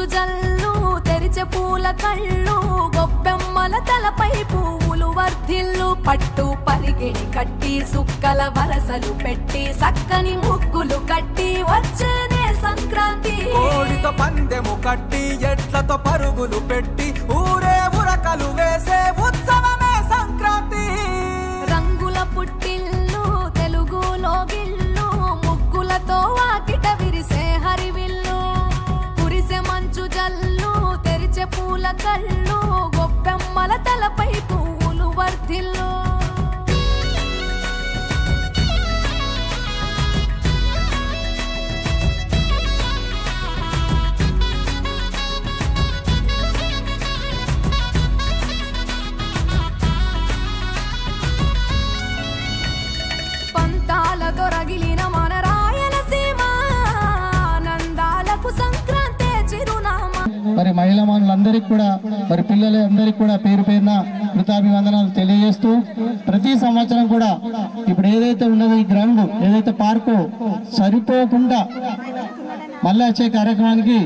మంచు జల్లు తెరిచే పూల కళ్ళు గొప్పెమ్మల తలపై పువ్వులు వర్ధిల్లు పట్టు పరిగిణి కట్టి సుక్కల వరసలు పెట్టి సక్కని ముగ్గులు కట్టి వచ్చేనే సంక్రాంతి. కోడితో పందెము కట్టి ఎట్లతో పరుగులు పెట్టి ఊరే ఉరకలు వేసే ఉత్సవమే సంక్రాంతి. అందరికి కూడా మరి పిల్లలందరికీ కూడా పేరు పేరున కృతాభివందనాలు తెలియజేస్తూ ప్రతి సంవత్సరం కూడా ఇప్పుడు ఏదైతే ఉన్నదో ఈ గ్రౌండ్ ఏదైతే పార్కు సరిపోకుండా మళ్ళీ వచ్చే కార్యక్రమానికి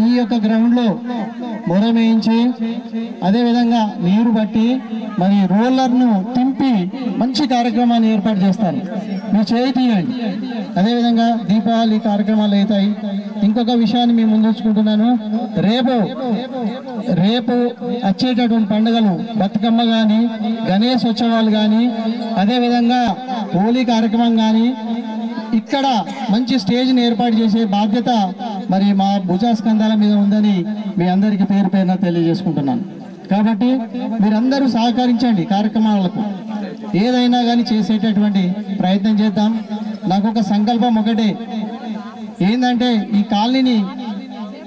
ఈ యొక్క గ్రౌండ్లో వేయించి అదేవిధంగా నీరు బట్టి మరి రోలర్ను తింపి మంచి కార్యక్రమాన్ని ఏర్పాటు చేస్తారు. మీ చేయి తీయండి. అదేవిధంగా దీపావళి కార్యక్రమాలు అవుతాయి. ఇంకొక విషయాన్ని మేము ముందుంచుకుంటున్నాను. రేపు రేపు వచ్చేటటువంటి పండుగలు బతుకమ్మ కానీ గణేష్ ఉత్సవాలు కానీ అదేవిధంగా హోలీ కార్యక్రమం కానీ ఇక్కడ మంచి స్టేజ్ని ఏర్పాటు చేసే బాధ్యత మరి మా భుజాస్కంధాల మీద ఉందని మీ అందరికీ పేరు పేరున తెలియజేసుకుంటున్నాను. కాబట్టి మీరందరూ సహకరించండి కార్యక్రమాలకు. ఏదైనా కానీ చేసేటటువంటి ప్రయత్నం చేద్దాం. నాకు ఒక సంకల్పం ఒకటే. ఏంటంటే ఈ కాలనీని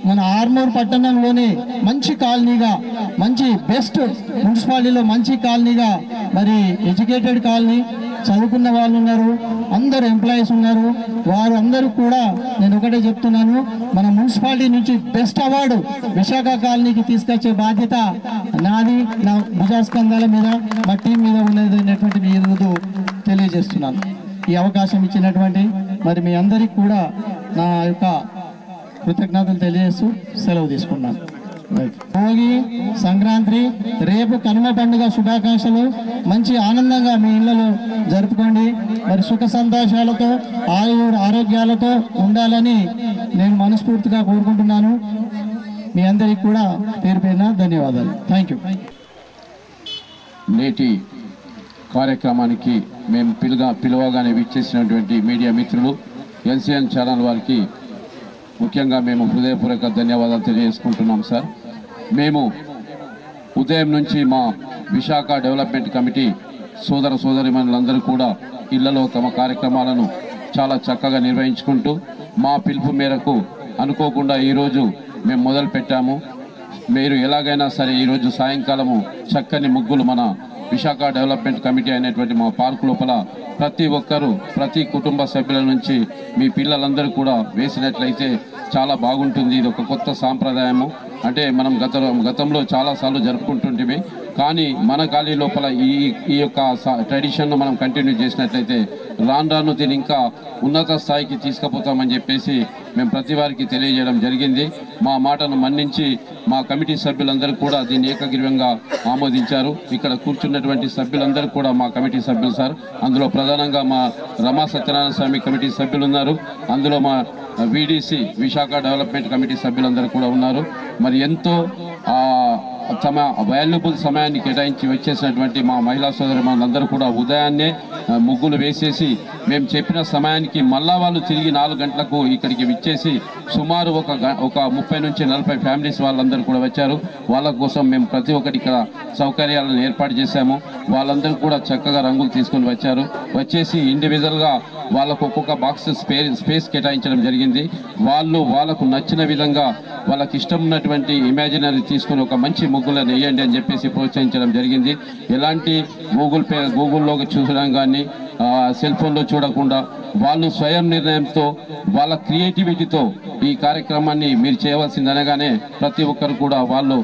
మన ఆర్మూర్ పట్టణంలోనే మంచి కాలనీగా మంచి బెస్ట్ మున్సిపాలిటీలో మంచి కాలనీగా మరి ఎడ్యుకేటెడ్ కాలనీ చదువుకున్న వాళ్ళు ఉన్నారు అందరు ఎంప్లాయీస్ ఉన్నారు. వారు అందరూ కూడా నేను ఒకటే చెప్తున్నాను మన మున్సిపాలిటీ నుంచి బెస్ట్ అవార్డు విశాఖ కాలనీకి తీసుకొచ్చే బాధ్యత నాది నా భుజాస్కంధాల మీద మా టీం మీద ఉన్నది అనేటువంటి మీ తెలియజేస్తున్నాను. ఈ అవకాశం ఇచ్చినటువంటి మరి మీ అందరికీ కూడా నా యొక్క కృతజ్ఞతలు తెలియజేస్తూ సెలవు తీసుకున్నాను. భోగి సంక్రాంతి రేపు కనుమ పండుగ శుభాకాంక్షలు. మంచి ఆనందంగా మీ ఇళ్ళలో జరుపుకోండి. మరి సుఖ సంతోషాలతో ఆయు ఆరోగ్యాలతో ఉండాలని నేను మనస్ఫూర్తిగా కోరుకుంటున్నాను. మీ అందరికీ కూడా పేరు పేరున ధన్యవాదాలు. థ్యాంక్ యూ నేటి కార్యక్రమానికి మేము పిలుగా పిలవగానే విచ్చేసినటువంటి మీడియా మిత్రులు ఎన్సీఎన్ ఛానల్ వారికి ముఖ్యంగా మేము హృదయపూర్వక ధన్యవాదాలు తెలియజేసుకుంటున్నాం సార్. మేము ఉదయం నుంచి మా విశాఖ డెవలప్మెంట్ కమిటీ సోదర సోదరిమణులందరూ కూడా ఇళ్ళలో తమ కార్యక్రమాలను చాలా చక్కగా నిర్వహించుకుంటూ మా పిలుపు మేరకు అనుకోకుండా ఈరోజు మేము మొదలు పెట్టాము మీరు ఎలాగైనా సరే ఈరోజు సాయంకాలము చక్కని ముగ్గులు మన విశాఖ డెవలప్మెంట్ కమిటీ అయినటువంటి మా పార్క్ లోపల ప్రతి ఒక్కరూ ప్రతి కుటుంబ సభ్యుల నుంచి మీ పిల్లలందరూ కూడా వేసినట్లయితే చాలా బాగుంటుంది. ఇది ఒక కొత్త సాంప్రదాయము. అంటే మనం గత గతంలో చాలాసార్లు జరుపుకుంటుంటివి కానీ మన ఖాళీ లోపల ఈ ఈ యొక్క ట్రెడిషన్ను మనం కంటిన్యూ చేసినట్లయితే రాను రాను దీన్ని ఇంకా ఉన్నత స్థాయికి తీసుకుపోతామని చెప్పేసి మేము ప్రతి వారికి తెలియజేయడం జరిగింది. మా మాటను మన్నించి మా కమిటీ సభ్యులందరూ కూడా దీన్ని ఏకగ్రీవంగా ఆమోదించారు. ఇక్కడ కూర్చున్నటువంటి సభ్యులందరూ కూడా మా కమిటీ సభ్యులు సార్. అందులో ప్రధానంగా మా రమా సత్యనారాయణ స్వామి కమిటీ సభ్యులు ఉన్నారు. అందులో మా విడిసి విశాఖ డెవలప్మెంట్ కమిటీ సభ్యులందరూ కూడా ఉన్నారు. మరి ఎంతో ఆ, తమ వాల్యుబుల్ సమయాన్ని కేటాయించి వచ్చేసినటువంటి మా మహిళా సోదరి మనందరూ కూడా ఉదయాన్నే ముగ్గులు వేసేసి మేము చెప్పిన సమయానికి మళ్ళా వాళ్ళు తిరిగి నాలుగు గంటలకు ఇక్కడికి విచ్చేసి సుమారు ఒక ఒక ముప్పై నుంచి నలభై ఫ్యామిలీస్ వాళ్ళందరూ కూడా వచ్చారు. వాళ్ళ కోసం మేము ప్రతి ఒక్కటి ఇక్కడ సౌకర్యాలను ఏర్పాటు చేశాము. వాళ్ళందరూ కూడా చక్కగా రంగులు తీసుకొని వచ్చారు. వచ్చేసి ఇండివిజువల్గా వాళ్ళకు ఒక్కొక్క బాక్స్ స్పే స్పేస్ కేటాయించడం జరిగింది. వాళ్ళు వాళ్ళకు నచ్చిన విధంగా వాళ్ళకి ఇష్టం ఉన్నటువంటి ఇమాజినరీ తీసుకొని ఒక మంచి ముగ్గులను వేయండి అని చెప్పేసి ప్రోత్సహించడం జరిగింది. ఎలాంటి గూగుల్ పే గూగుల్లో చూసడం కానీ సెల్ ఫోన్లో చూడకుండా వాళ్ళు స్వయం నిర్ణయంతో వాళ్ళ క్రియేటివిటీతో ఈ కార్యక్రమాన్ని మీరు చేయవలసింది అనగానే ప్రతి ఒక్కరు కూడా వాళ్ళు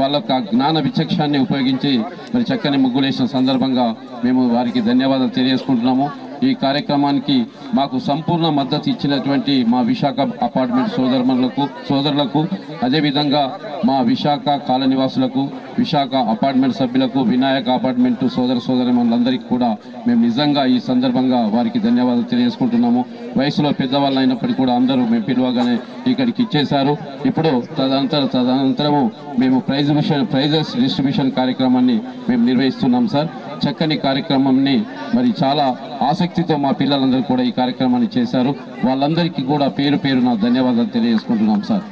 వాళ్ళ యొక్క జ్ఞాన విచక్షాన్ని ఉపయోగించి మరి చక్కని ముగ్గులేసిన సందర్భంగా మేము వారికి ధన్యవాదాలు తెలియజేసుకుంటున్నాము. ఈ కార్యక్రమానికి మాకు సంపూర్ణ మద్దతు ఇచ్చినటువంటి మా విశాఖ అపార్ట్మెంట్ సోదరులకు సోదరులకు అదేవిధంగా మా విశాఖ కాలనివాసులకు విశాఖ అపార్ట్మెంట్ సభ్యులకు వినాయక అపార్ట్మెంట్ సోదర సోదరి మనందరికీ కూడా మేము నిజంగా ఈ సందర్భంగా వారికి ధన్యవాదాలు తెలియజేసుకుంటున్నాము. వయసులో పెద్దవాళ్ళు అయినప్పటికీ కూడా అందరూ మేము పిలువగానే ఇక్కడికి ఇచ్చేశారు. ఇప్పుడు తదనంతరం తదనంతరము మేము ప్రైజ్ మిషన్ ప్రైజెస్ డిస్ట్రిబ్యూషన్ కార్యక్రమాన్ని మేము నిర్వహిస్తున్నాం సార్. చక్కని కార్యక్రమాన్ని మరి చాలా ఆసక్తితో మా పిల్లలందరూ కూడా ఈ కార్యక్రమాన్ని చేశారు. వాళ్ళందరికీ కూడా పేరు పేరు నా ధన్యవాదాలు తెలియజేసుకుంటున్నాం సార్.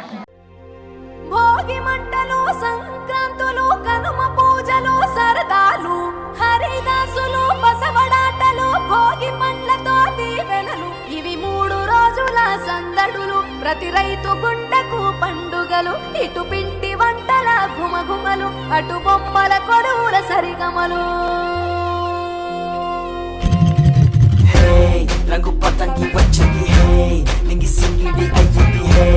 సందడులు ప్రతి రైతు గుండెకు పండుగలు. ఇటు పిండి వంటల గుమగుమలు అటు బొమ్మల కొడువుల సరిగమలు. హే రంగు పతంగి వచ్చింది. హే నింగి సింగిడి అయ్యింది. హే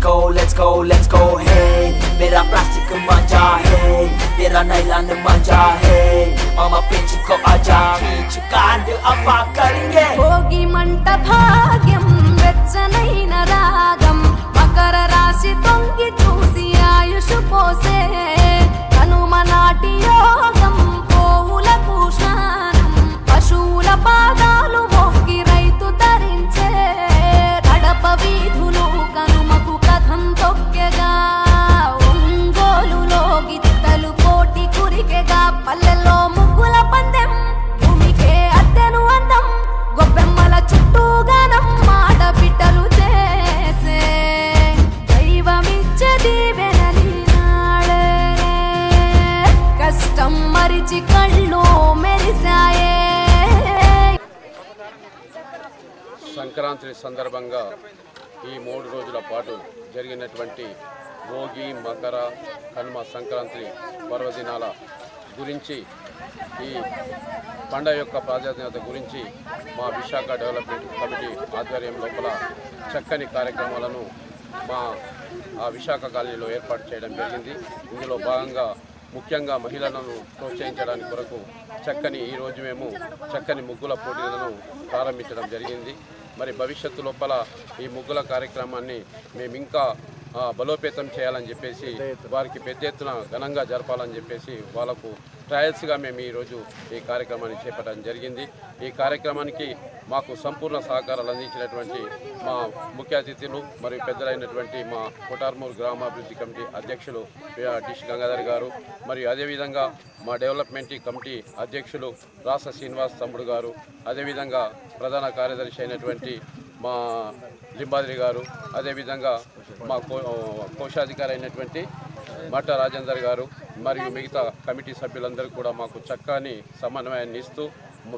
go let's go let's go let's go hey मेरा प्लास्टिक मांझा है तेरा नाइलान मांझा है मामा पिंच को आजा खींच कांड अफा భోగి మకర కనుమ సంక్రాంతి పర్వదినాల గురించి ఈ పండగ యొక్క ప్రాధాన్యత గురించి మా విశాఖ డెవలప్మెంట్ కమిటీ ఆధ్వర్యం లోపల చక్కని కార్యక్రమాలను మా ఆ విశాఖ కాలనీలో ఏర్పాటు చేయడం జరిగింది. ఇందులో భాగంగా ముఖ్యంగా మహిళలను ప్రోత్సహించడానికి కొరకు చక్కని ఈరోజు మేము చక్కని ముగ్గుల పోటీలను ప్రారంభించడం జరిగింది. మరి భవిష్యత్తు లోపల ఈ ముగ్గుల కార్యక్రమాన్ని మేము ఇంకా బలోపేతం చేయాలని చెప్పేసి వారికి పెద్ద ఎత్తున ఘనంగా జరపాలని చెప్పేసి వాళ్ళకు ట్రయల్స్గా మేము ఈరోజు ఈ కార్యక్రమాన్ని చేపట్టడం జరిగింది. ఈ కార్యక్రమానికి మాకు సంపూర్ణ సహకారాలు అందించినటువంటి మా ముఖ్య అతిథులు మరియు పెద్దలైనటువంటి మా కొటార్మూర్ గ్రామాభివృద్ధి కమిటీ అధ్యక్షులు డిష్ గంగాధర్ గారు మరియు అదేవిధంగా మా డెవలప్మెంట్ కమిటీ అధ్యక్షులు రాస శ్రీనివాస్ తమ్ముడు గారు అదేవిధంగా ప్రధాన కార్యదర్శి అయినటువంటి మా లింబాద్రి గారు అదేవిధంగా మా కో కోశాధికారి అయినటువంటి మట్ట రాజేందర్ గారు మరియు మిగతా కమిటీ సభ్యులందరూ కూడా మాకు చక్కని సమన్వయాన్ని ఇస్తూ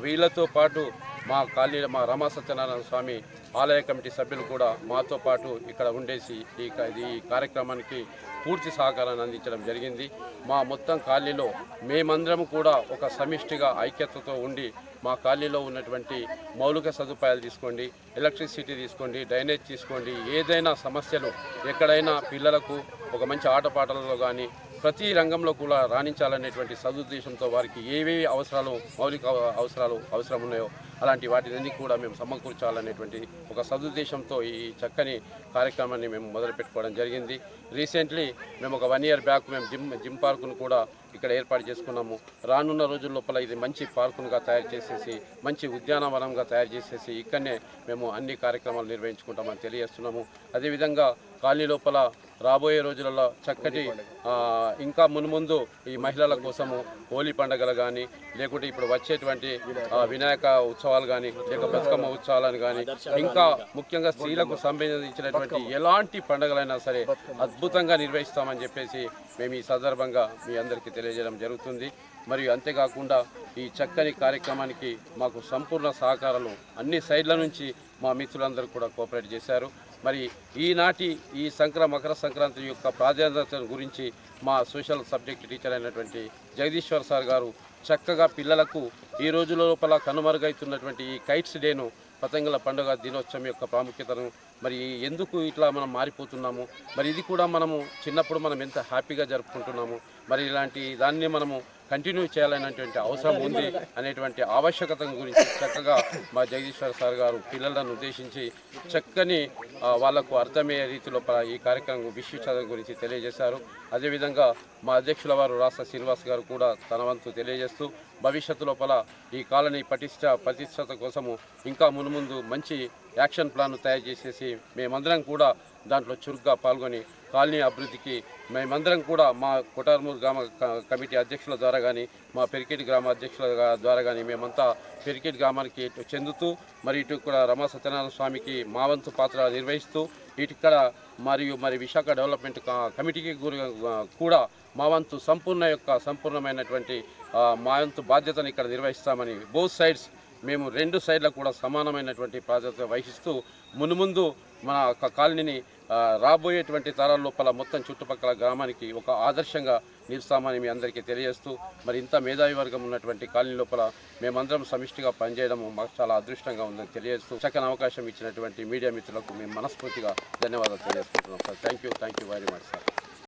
వీళ్ళతో పాటు మా కాళీ మా రమా సత్యనారాయణ స్వామి ఆలయ కమిటీ సభ్యులు కూడా మాతో పాటు ఇక్కడ ఉండేసి ఈ ఈ కార్యక్రమానికి పూర్తి సహకారాన్ని అందించడం జరిగింది. మా మొత్తం కాలనీలో మేమందరం కూడా ఒక సమిష్టిగా ఐక్యతతో ఉండి మా కాలనీలో ఉన్నటువంటి మౌలిక సదుపాయాలు తీసుకోండి ఎలక్ట్రిసిటీ తీసుకోండి డ్రైనేజ్ తీసుకోండి ఏదైనా సమస్యలు ఎక్కడైనా పిల్లలకు ఒక మంచి ఆటపాటలలో కానీ ప్రతి రంగంలో కూడా రాణించాలనేటువంటి సదుద్దేశంతో వారికి ఏవేవి అవసరాలు మౌలిక అవసరాలు అవసరం ఉన్నాయో అలాంటి వాటిని కూడా మేము సమకూర్చాలనేటువంటి ఒక సదుద్దేశంతో ఈ చక్కని కార్యక్రమాన్ని మేము మొదలు పెట్టుకోవడం జరిగింది. రీసెంట్లీ మేము ఒక వన్ ఇయర్ బ్యాక్ మేము జిమ్ జిమ్ పార్కును కూడా ఇక్కడ ఏర్పాటు చేసుకున్నాము. రానున్న రోజుల లోపల ఇది మంచి పార్కునుగా తయారు చేసేసి మంచి ఉద్యానవనంగా తయారు చేసేసి ఇక్కడనే మేము అన్ని కార్యక్రమాలు నిర్వహించుకుంటామని తెలియజేస్తున్నాము. అదేవిధంగా కాలనీ లోపల రాబోయే రోజులలో చక్కటి ఇంకా మున్ముందు ఈ మహిళల కోసము హోలీ పండుగలు కానీ లేకుంటే ఇప్పుడు వచ్చేటువంటి వినాయక ఉత్సవాలు కానీ లేక బతుకమ్మ ఉత్సవాలను కానీ ఇంకా ముఖ్యంగా స్త్రీలకు సంబంధించినటువంటి ఎలాంటి పండుగలైనా సరే అద్భుతంగా నిర్వహిస్తామని చెప్పేసి మేము ఈ సందర్భంగా మీ అందరికీ తెలియజేయడం జరుగుతుంది. మరియు అంతేకాకుండా ఈ చక్కని కార్యక్రమానికి మాకు సంపూర్ణ సహకారాలు అన్ని సైడ్ల నుంచి మా మిత్రులందరూ కూడా కోఆపరేట్ చేశారు. మరి ఈనాటి ఈ సంక్ర మకర సంక్రాంతి యొక్క ప్రాధాన్యత గురించి మా సోషల్ సబ్జెక్ట్ టీచర్ అయినటువంటి జగదీశ్వర్ సార్ గారు చక్కగా పిల్లలకు ఈ రోజుల లోపల కనుమరుగైతున్నటువంటి ఈ కైట్స్ డేను పతంగుల పండుగ దినోత్సవం యొక్క ప్రాముఖ్యతను మరి ఎందుకు ఇట్లా మనం మారిపోతున్నాము? మరి ఇది కూడా మనము చిన్నప్పుడు మనం ఎంత హ్యాపీగా జరుపుకుంటున్నాము? మరి ఇలాంటి దాన్ని మనము కంటిన్యూ చేయాలనేటువంటి అవసరం ఉంది అనేటువంటి ఆవశ్యకత గురించి చక్కగా మా జగదీశ్వర్ సార్ గారు పిల్లలను ఉద్దేశించి చక్కని వాళ్ళకు అర్థమయ్యే రీతిలో ఈ కార్యక్రమం విశిష్టత గురించి తెలియజేశారు. అదేవిధంగా మా అధ్యక్షుల వారు రాష్ట్ర శ్రీనివాస్ గారు కూడా తన వంతు తెలియజేస్తూ భవిష్యత్తు లోపల ఈ కాలనీ పటిష్ట ప్రతిష్టత కోసము ఇంకా మున్ముందు మంచి యాక్షన్ ప్లాన్ తయారు చేసేసి మేమందరం కూడా దాంట్లో చురుగ్గా పాల్గొని కాలనీ అభివృద్ధికి మేమందరం కూడా మా కొటార్మూర్ గ్రామ కమిటీ అధ్యక్షుల ద్వారా కానీ మా పెరికేటి గ్రామ అధ్యక్షుల ద్వారా కానీ మేమంతా పెరికేటి గ్రామానికి చెందుతూ మరి ఇటు కూడా రమా సత్యనారాయణ స్వామికి మా వంతు పాత్ర నిర్వహిస్తూ ఇటుక్కడ మరియు మరి విశాఖ డెవలప్మెంట్ కమిటీకి గురి- కూడా మా వంతు సంపూర్ణ యొక్క సంపూర్ణమైనటువంటి మా వంతు బాధ్యతను ఇక్కడ నిర్వహిస్తామని బోత్ సైడ్స్ మేము రెండు సైడ్ల కూడా సమానమైనటువంటి ప్రాధాన్యత వహిస్తూ మునుముందు మన యొక్క కాలనీని రాబోయేటువంటి తరాల లోపల మొత్తం చుట్టుపక్కల గ్రామానికి ఒక ఆదర్శంగా నిలుస్తామని మీ అందరికీ తెలియజేస్తూ మరి ఇంత మేధావి వర్గం ఉన్నటువంటి కాలనీ లోపల మేమందరం సమిష్టిగా పనిచేయడం మాకు చాలా అదృష్టంగా ఉందని తెలియజేస్తూ చక్కని అవకాశం ఇచ్చినటువంటి మీడియా మిత్రులకు మేము మనస్ఫూర్తిగా ధన్యవాదాలు తెలియజేసుకుంటున్నాం. Sir thank you thank you very much sir